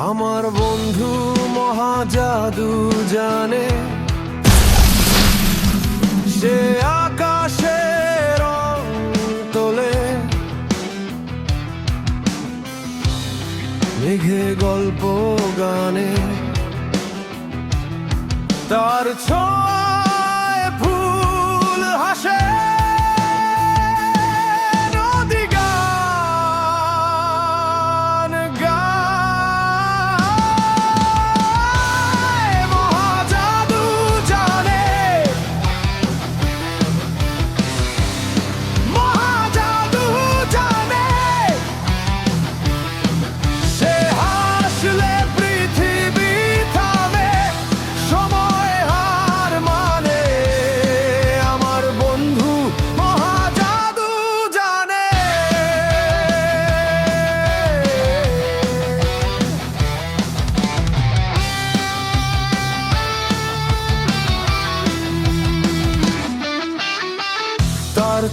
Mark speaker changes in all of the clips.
Speaker 1: আমার বন্ধু মহাজাদু জানে সে আকাশে তোলে মেঘে গল্প গানে তার ছোঁয়ায়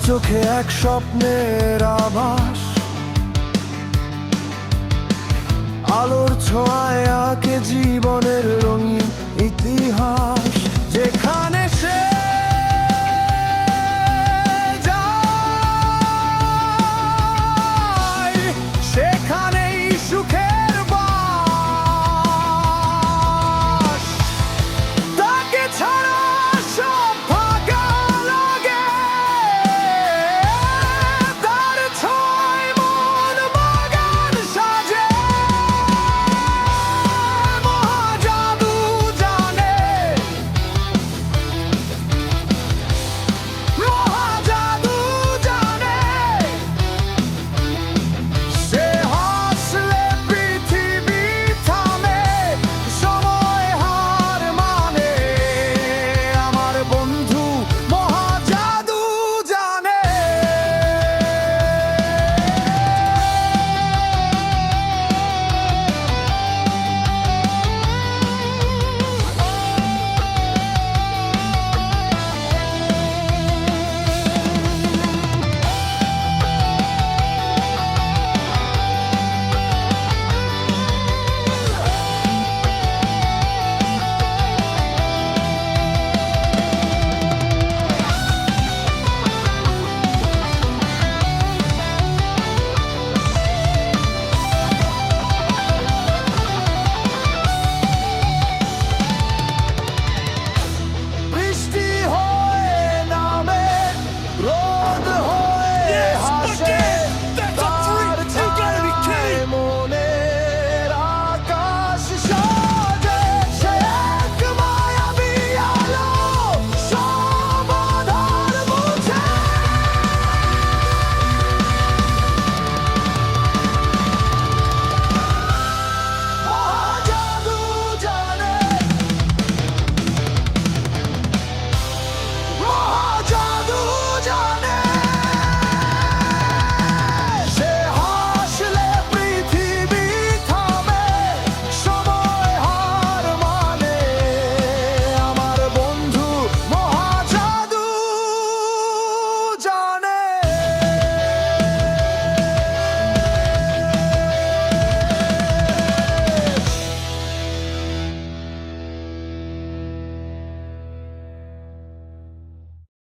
Speaker 1: চোখে এক স্বপ্নের আভাস। আলোর ছোঁয়ায় আঁকে জীবনের রঙিন ইতিহাস।